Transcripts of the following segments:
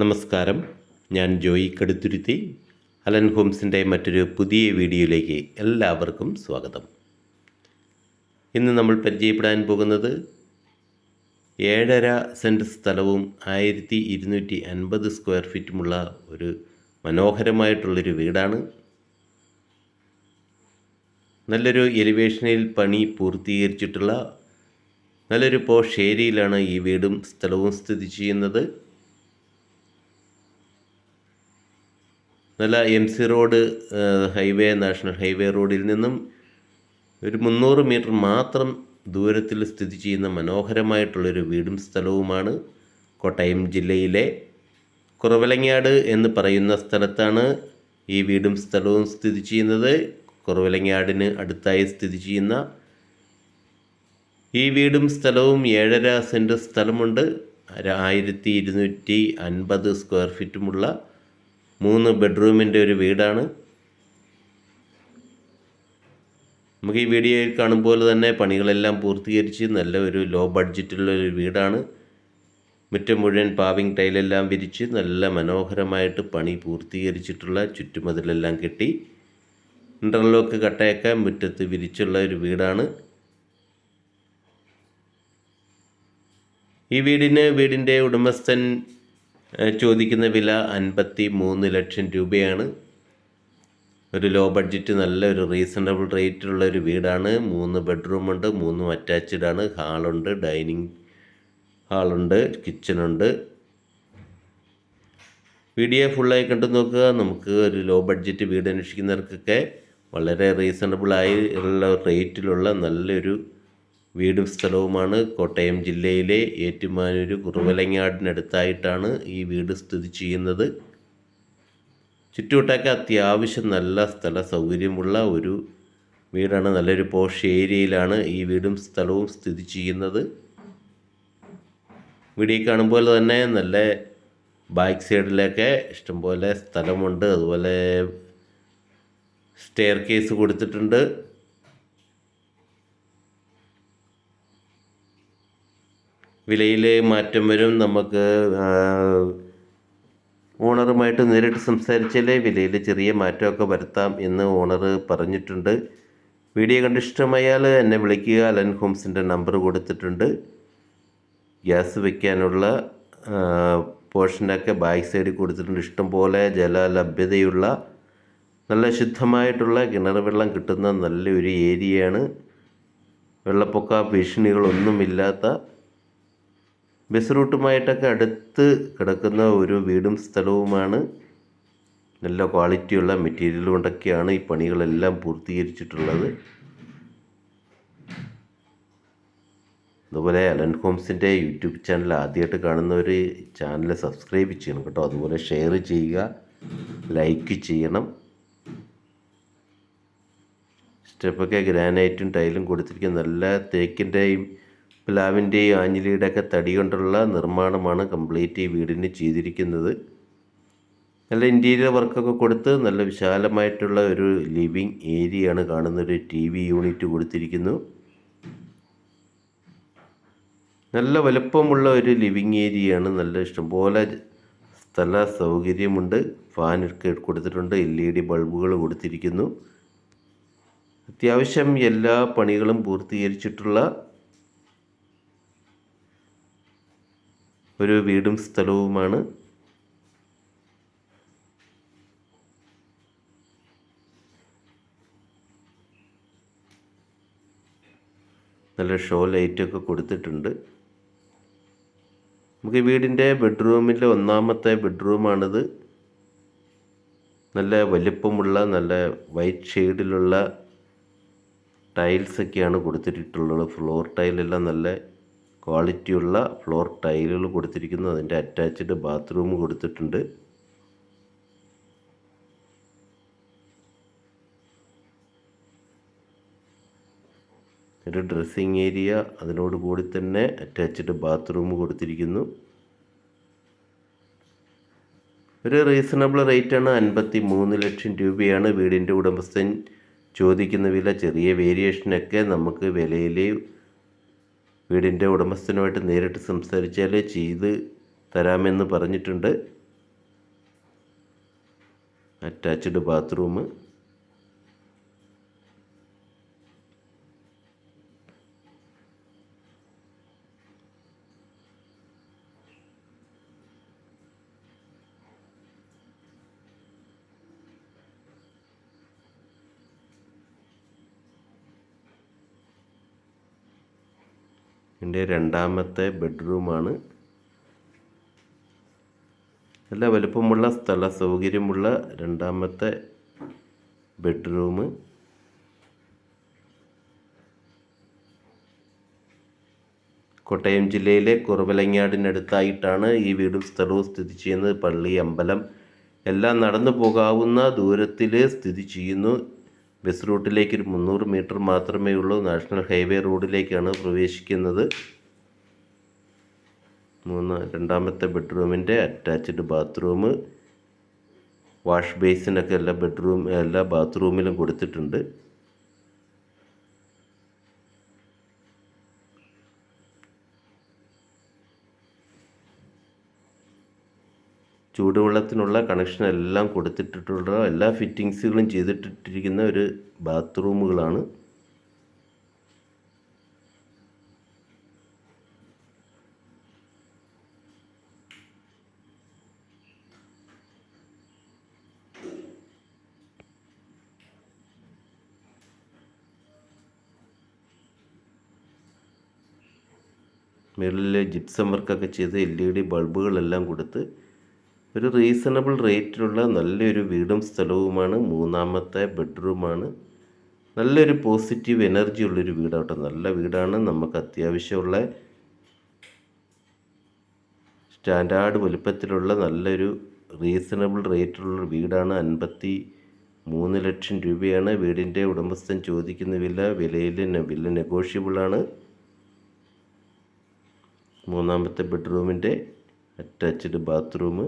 നമസ്കാരം. ഞാൻ ജോയി കടുത്തുരുത്തി. അലൻ ഹോംസിന്റെ മറ്റൊരു പുതിയ വീഡിയോയിലേക്ക് എല്ലാവർക്കും സ്വാഗതം. ഇന്ന് നമ്മൾ പരിചയപ്പെടാൻ പോകുന്നത് ഏഴര സെന്റ് സ്ഥലവും ആയിരത്തി ഇരുന്നൂറ്റി അൻപത് സ്ക്വയർ ഫീറ്റുമുള്ള ഒരു മനോഹരമായിട്ടുള്ളൊരു വീടാണ്. നല്ലൊരു എലിവേഷനിൽ പണി പൂർത്തീകരിച്ചിട്ടുള്ള നല്ലൊരു പോഷ് ഏരിയയിലാണ് ഈ വീടും സ്ഥലവും സ്ഥിതി ചെയ്യുന്നത്. നല്ല M C road highway national highway റോഡിൽ നിന്നും ഒരു മുന്നൂറ് മീറ്റർ മാത്രം ദൂരത്തിൽ സ്ഥിതി ചെയ്യുന്ന മനോഹരമായിട്ടുള്ളൊരു വീടും സ്ഥലവുമാണ് കോട്ടയം ജില്ലയിലെ കുറവലങ്ങാട് എന്ന് പറയുന്ന സ്ഥലത്താണ് ഈ വീടും സ്ഥലവും സ്ഥിതി ചെയ്യുന്നത്. കുറവലങ്ങാടിന് അടുത്തായി സ്ഥിതി ചെയ്യുന്ന ഈ വീടും സ്ഥലവും ഏഴര സെന്റ് സ്ഥലമുണ്ട്. ആയിരത്തി ഇരുന്നൂറ്റി അൻപത് സ്ക്വയർ ഫീറ്റുമുള്ള മൂന്ന് ബെഡ്റൂമിന്റെ ഒരു വീടാണ്. നമുക്ക് ഈ വീഡിയോയിൽ കാണുമ്പോൾ തന്നെ പണികളെല്ലാം പൂർത്തീകരിച്ച് നല്ല ഒരു ലോ ബഡ്ജറ്റുള്ള ഒരു വീടാണ്. മുറ്റം മുഴുവൻ പാവിങ് ടൈലെല്ലാം വിരിച്ച് നല്ല മനോഹരമായിട്ട് പണി പൂർത്തീകരിച്ചിട്ടുള്ള ചുറ്റുമതിലെല്ലാം കെട്ടി. ഇന്റർലോക്ക് കട്ടയൊക്കെ മുറ്റത്ത് വിരിച്ചുള്ള ഒരു വീടാണ്. ഈ വീടിന് വീടിന്റെ ഉടമസ്ഥൻ ചോദിക്കുന്ന വില അൻപത്തി മൂന്ന് ലക്ഷം രൂപയാണ്. ഒരു ലോ ബഡ്ജറ്റ് നല്ല ഒരു റീസണബിൾ റേറ്റിലുള്ള ഒരു വീടാണ്. മൂന്ന് ബെഡ്റൂമുണ്ട് മൂന്നും അറ്റാച്ച്ഡ് ആണ്. ഹാളുണ്ട് ഡൈനിങ് ഹാളുണ്ട് കിച്ചണുണ്ട് വീഡിയോ ഫുള്ളായി കണ്ടു നോക്കുക. നമുക്ക് ഒരു ലോ ബഡ്ജറ്റ് വീട് അന്വേഷിക്കുന്നവർക്കൊക്കെ വളരെ റീസണബിളായി ഉള്ള റേറ്റിലുള്ള നല്ലൊരു വീടും സ്ഥലവുമാണ്. കോട്ടയം ജില്ലയിലെ ഏറ്റുമാനൂർ കുറവലങ്ങാടിനടുത്തായിട്ടാണ് ഈ വീട് സ്ഥിതി ചെയ്യുന്നത്. ചുറ്റുവട്ടമൊക്കെ അത്യാവശ്യം നല്ല സ്ഥല സൗകര്യമുള്ള ഒരു വീടാണ്. നല്ലൊരു പോഷ് ഏരിയയിലാണ് ഈ വീടും സ്ഥലവും സ്ഥിതി ചെയ്യുന്നത്. വീടി കാണുമ്പോൾ തന്നെ നല്ല ബാക്ക് സൈഡിലൊക്കെ ഇഷ്ടംപോലെ സ്ഥലമുണ്ട്. അതുപോലെ സ്റ്റെയർ കേസ് കൊടുത്തിട്ടുണ്ട്. വിലയിൽ മാറ്റം വരും. നമുക്ക് ഓണറുമായിട്ട് നേരിട്ട് സംസാരിച്ചാലേ വിലയിൽ ചെറിയ മാറ്റമൊക്കെ വരുത്താം എന്ന് ഓണർ പറഞ്ഞിട്ടുണ്ട്. വീഡിയോ കണ്ട് ഇഷ്ടമായാൽ എന്നെ വിളിക്കുക. അലൻ ഹോംസിന്റെ നമ്പർ കൊടുത്തിട്ടുണ്ട്. ഗ്യാസ് വയ്ക്കാനുള്ള പോർഷനൊക്കെ ബാക്ക് സൈഡിൽ കൊടുത്തിട്ടുണ്ട്. ഇഷ്ടംപോലെ ജല ലഭ്യതയുള്ള നല്ല ശുദ്ധമായിട്ടുള്ള കിണർ വെള്ളം കിട്ടുന്ന നല്ലൊരു ഏരിയയാണ്. വെള്ളപ്പൊക്ക ഭീഷണികളൊന്നുമില്ലാത്ത ബസ് റൂട്ടുമായിട്ടൊക്കെ അടുത്ത് കിടക്കുന്ന ഒരു വീടും സ്ഥലവുമാണ്. നല്ല ക്വാളിറ്റിയുള്ള മെറ്റീരിയൽ കൊണ്ടൊക്കെയാണ് ഈ പണികളെല്ലാം പൂർത്തീകരിച്ചിട്ടുള്ളത്. അതുപോലെ അലൻ ഹോംസിന്റെ യൂട്യൂബ് ചാനൽ ആദ്യമായിട്ട് കാണുന്നവർ ചാനൽ സബ്സ്ക്രൈബ് ചെയ്യണം കേട്ടോ. അതുപോലെ ഷെയർ ചെയ്യുക ലൈക്ക് ചെയ്യണം. സ്റ്റെപ്പൊക്കെ ഗ്രാനൈറ്റും ടൈലും കൊടുത്തിരിക്കുന്ന നല്ല തേക്കിന്റെയും പ്ലാവിന്റെയും ആഞ്ഞിലിയുടെ ഒക്കെ തടി കൊണ്ടുള്ള നിർമ്മാണമാണ് കംപ്ലീറ്റ് ഈ വീടിന് ചെയ്തിരിക്കുന്നത്. നല്ല ഇന്റീരിയർ വർക്കൊക്കെ കൊടുത്ത് നല്ല വിശാലമായിട്ടുള്ള ഒരു ലിവിങ് ഏരിയയാണ് കാണുന്നൊരു ടി വി യൂണിറ്റ് കൊടുത്തിരിക്കുന്നു. നല്ല വലുപ്പമുള്ള ഒരു ലിവിങ് ഏരിയയാണ് നല്ല ഇഷ്ടംപോലെ സ്ഥല സൗകര്യമുണ്ട്. ഫാനൊക്കെ കൊടുത്തിട്ടുണ്ട്. എൽ ഇ ഡി ബൾബുകൾ കൊടുത്തിരിക്കുന്നു. അത്യാവശ്യം എല്ലാ പണികളും പൂർത്തീകരിച്ചിട്ടുള്ള ഒരു വീടും സ്ഥലവുമാണ്. നല്ല ഷോ ലൈറ്റൊക്കെ കൊടുത്തിട്ടുണ്ട്. നമുക്ക് വീടിന്റെ ബെഡ്റൂമിലെ ഒന്നാമത്തെ ബെഡ്റൂമാണിത്. നല്ല വലിപ്പമുള്ള നല്ല വൈറ്റ് ഷെയ്ഡിലുള്ള ടൈൽസൊക്കെയാണ് കൊടുത്തിട്ടുള്ളത്. ഫ്ലോർ ടൈലെല്ലാം നല്ല ക്വാളിറ്റിയുള്ള ഫ്ലോർ ടൈലുകൾ കൊടുത്തിരിക്കുന്നു. അതിന്റെ അറ്റാച്ച്ഡ് ബാത്റൂം കൊടുത്തിട്ടുണ്ട്. ഒരു ഡ്രസ്സിങ് ഏരിയ അതിനോട് കൂടി തന്നെ അറ്റാച്ച്ഡ് ബാത്റൂം കൊടുത്തിരിക്കുന്നു. ഒരു റീസണബിൾ റേറ്റാണ് അൻപത്തി മൂന്ന് ലക്ഷം രൂപയാണ് വീടിന്റെ ഉടമസ്ഥൻ ചോദിക്കുന്ന വില. ചെറിയ വേരിയേഷനൊക്കെ നമുക്ക് വിലയിൽ വീടിന്റെ ഉടമസ്ഥനുമായിട്ട് നേരിട്ട് സംസാരിച്ചാൽ ചെയ്ത് തരാമെന്ന് പറഞ്ഞിട്ടുണ്ട്. അറ്റാച്ച്ഡ് ബാത്റൂം എന്റെ രണ്ടാമത്തെ ബെഡ്റൂമാണ്. നല്ല വലുപ്പമുള്ള സ്ഥല സൗകര്യമുള്ള രണ്ടാമത്തെ ബെഡ്റൂം. കോട്ടയം ജില്ലയിലെ കുറവലങ്ങാടിനടുത്തായിട്ടാണ് ഈ വീടും സ്ഥലവും സ്ഥിതി ചെയ്യുന്നത്. പള്ളി അമ്പലം എല്ലാം നടന്നു പോകാവുന്ന ദൂരത്തിൽ സ്ഥിതി ചെയ്യുന്നു. ബസ് റൂട്ടിലേക്ക് ഒരു മുന്നൂറ് മീറ്റർ മാത്രമേ ഉള്ളൂ നാഷണൽ ഹൈവേ റോഡിലേക്കാണ് പ്രവേശിക്കുന്നത്. മൂന്ന് രണ്ടാമത്തെ ബെഡ്റൂമിന്റെ അറ്റാച്ച്ഡ് ബാത്റൂം. വാഷ് ബേസിനൊക്കെ എല്ലാ ബെഡ്റൂം എല്ലാ ബാത്റൂമിലും കൊടുത്തിട്ടുണ്ട്. ചൂടുവെള്ളത്തിനുള്ള കണക്ഷൻ എല്ലാം കൊടുത്തിട്ടിട്ടുള്ള എല്ലാ ഫിറ്റിങ്സുകളും ചെയ്തിട്ടിരിക്കുന്ന ഒരു ബാത്റൂമുകളാണ് മുകളിൽ ജിപ്സം വർക്കൊക്കെ ചെയ്ത് എൽ ഇ ഡി ബൾബുകളെല്ലാം കൊടുത്ത് ഒരു റീസണബിൾ റേറ്റിലുള്ള നല്ലൊരു വീടും സ്ഥലവുമാണ് മൂന്നാമത്തെ ബെഡ്റൂമാണ് നല്ലൊരു പോസിറ്റീവ് എനർജി ഉള്ളൊരു വീടാട്ടോ നല്ല വീടാണ് നമുക്ക് അത്യാവശ്യമുള്ള സ്റ്റാൻഡേർഡ് വലുപ്പത്തിലുള്ള നല്ലൊരു റീസണബിൾ റേറ്റിലുള്ള വീടാണ്. അൻപത്തി മൂന്ന് ലക്ഷം രൂപയാണ് വീടിന്റെ ഉടമസ്ഥൻ ചോദിക്കുന്ന വില. വിലയിൽ വില നെഗോഷ്യബിളാണ് മൂന്നാമത്തെ ബെഡ്റൂമിന്റെ അറ്റാച്ച്ഡ് ബാത്റൂം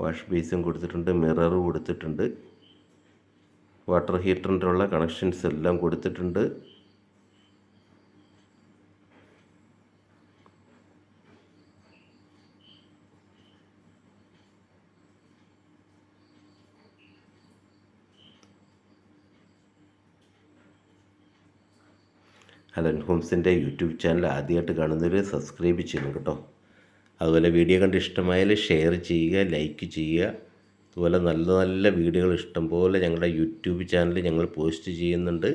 വാഷ് ബേസും കൊടുത്തിട്ടുണ്ട് മിറർ കൊടുത്തിട്ടുണ്ട് വാട്ടർ ഹീറ്ററിന്റെ ഉള്ള കണക്ഷൻസ് എല്ലാം കൊടുത്തിട്ടുണ്ട്. ഹലൻ ഹോംസിന്റെ യൂട്യൂബ് ചാനൽ ആദ്യമായിട്ട് കാണുന്നവർ സബ്സ്ക്രൈബ് ചെയ്യണം കേട്ടോ. അതുപോലെ വീഡിയോ കണ്ട് ഇഷ്ടമായാൽ ഷെയർ ചെയ്യുക ലൈക്ക് ചെയ്യുക. അതുപോലെ നല്ല നല്ല വീഡിയോകൾ ഇഷ്ടംപോലെ ഞങ്ങളുടെ യൂട്യൂബ് ചാനൽ ഞങ്ങൾ പോസ്റ്റ് ചെയ്യുന്നുണ്ട്.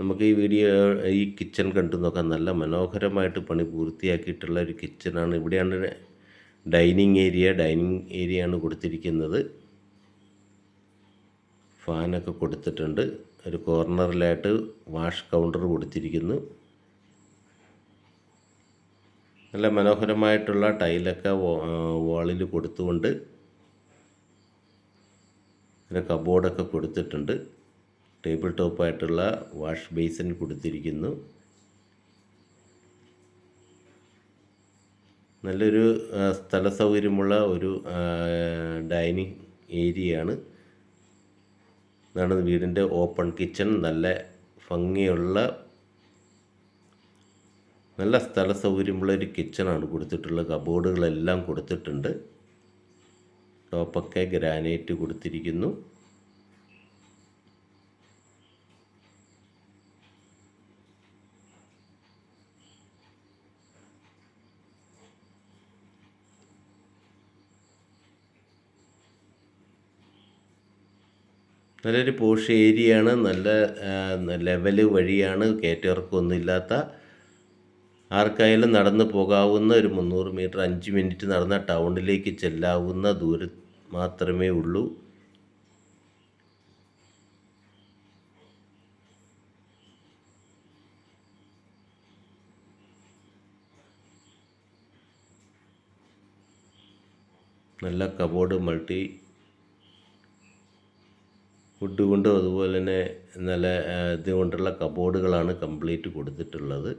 നമുക്ക് ഈ വീഡിയോ ഈ കിച്ചൺ കണ്ടു നോക്കാം നല്ല മനോഹരമായിട്ട് പണി പൂർത്തിയാക്കിയിട്ടുള്ള ഒരു കിച്ചണാണ് ഇവിടെയാണ് ഡൈനിങ് ഏരിയ ഡൈനിങ് ഏരിയ ആണ് കൊടുത്തിരിക്കുന്നത്. ഫാനൊക്കെ കൊടുത്തിട്ടുണ്ട്. ഒരു കോർണറിലായിട്ട് വാഷ് കൗണ്ടർ കൊടുത്തിരിക്കുന്നു. നല്ല മനോഹരമായിട്ടുള്ള ടൈലൊക്കെ വാളിൽ കൊടുത്തുകൊണ്ട് പിന്നെ കബോർഡൊക്കെ കൊടുത്തിട്ടുണ്ട്. ടേബിൾ ടോപ്പായിട്ടുള്ള വാഷ് ബേസിൻ കൊടുത്തിരിക്കുന്നു. നല്ലൊരു സ്ഥല സൗകര്യമുള്ള ഒരു ഡൈനിങ് ഏരിയയാണ്. ഇതാണ് വീടിന്റെ ഓപ്പൺ കിച്ചൺ. നല്ല ഭംഗിയുള്ള നല്ല സ്ഥല സൗകര്യമുള്ള ഒരു കിച്ചണാണ് കൊടുത്തിട്ടുള്ളത് കബോർഡുകളെല്ലാം കൊടുത്തിട്ടുണ്ട്. ടോപ്പൊക്കെ ഗ്രാനൈറ്റ് കൊടുത്തിരിക്കുന്നു. നല്ലൊരു പോഷ് ഏരിയയാണ് നല്ല ലെവൽ വഴിയാണ് കയറ്റിറക്കമൊന്നുമില്ലാത്ത ആർക്കായാലും നടന്നു പോകാവുന്ന ഒരു മുന്നൂറ് മീറ്റർ അഞ്ച് മിനിറ്റ് നടന്ന ടൗണിലേക്ക് ചെല്ലാവുന്ന ദൂരം മാത്രമേ ഉള്ളൂ. നല്ല കബോർഡ് മൾട്ടി വുഡ് കൊണ്ടും അതുപോലെ തന്നെ നല്ല ഇത് കൊണ്ടുള്ള കബോർഡുകളാണ് കംപ്ലീറ്റ് കൊടുത്തിട്ടുള്ളത്.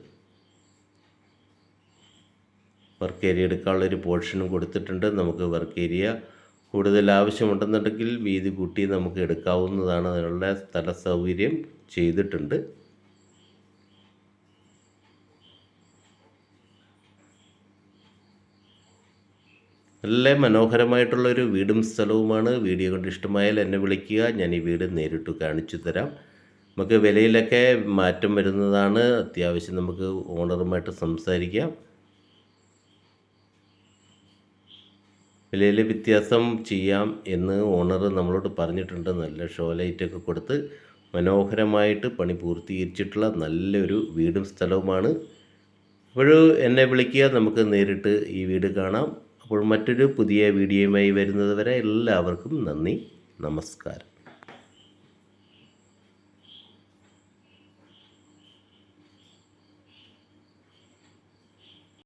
വർക്ക് ഏരിയ എടുക്കാനുള്ളൊരു പോർഷനും കൊടുത്തിട്ടുണ്ട്. നമുക്ക് വർക്ക് ഏരിയ കൂടുതൽ ആവശ്യമുണ്ടെന്നുണ്ടെങ്കിൽ വീതി കൂട്ടി നമുക്ക് എടുക്കാവുന്നതാണ് അതിനുള്ള സ്ഥല സൗകര്യം ചെയ്തിട്ടുണ്ട്. നല്ല മനോഹരമായിട്ടുള്ളൊരു വീടും സ്ഥലവുമാണ്. വീഡിയോ കൊണ്ട് ഇഷ്ടമായാൽ എന്നെ വിളിക്കുക. ഞാൻ ഈ വീട് നേരിട്ട് കാണിച്ചു തരാം. നമുക്ക് വിലയിലൊക്കെ മാറ്റം വരുന്നതാണ്. അത്യാവശ്യം നമുക്ക് ഓണറുമായിട്ട് സംസാരിക്കാം. വിലയിൽ വ്യത്യാസം ചെയ്യാം എന്ന് ഓണർ നമ്മളോട് പറഞ്ഞിട്ടുണ്ട്. നല്ല ഷോ ലൈറ്റൊക്കെ കൊടുത്ത് മനോഹരമായിട്ട് പണി പൂർത്തീകരിച്ചിട്ടുള്ള നല്ലൊരു വീടും സ്ഥലവുമാണ്. അപ്പോൾ എന്നെ വിളിക്കുക നമുക്ക് നേരിട്ട് ഈ വീട് കാണാം. അപ്പോൾ മറ്റൊരു പുതിയ വീഡിയോയുമായി വരുന്നത് വരെ എല്ലാവർക്കും നന്ദി. നമസ്കാരം.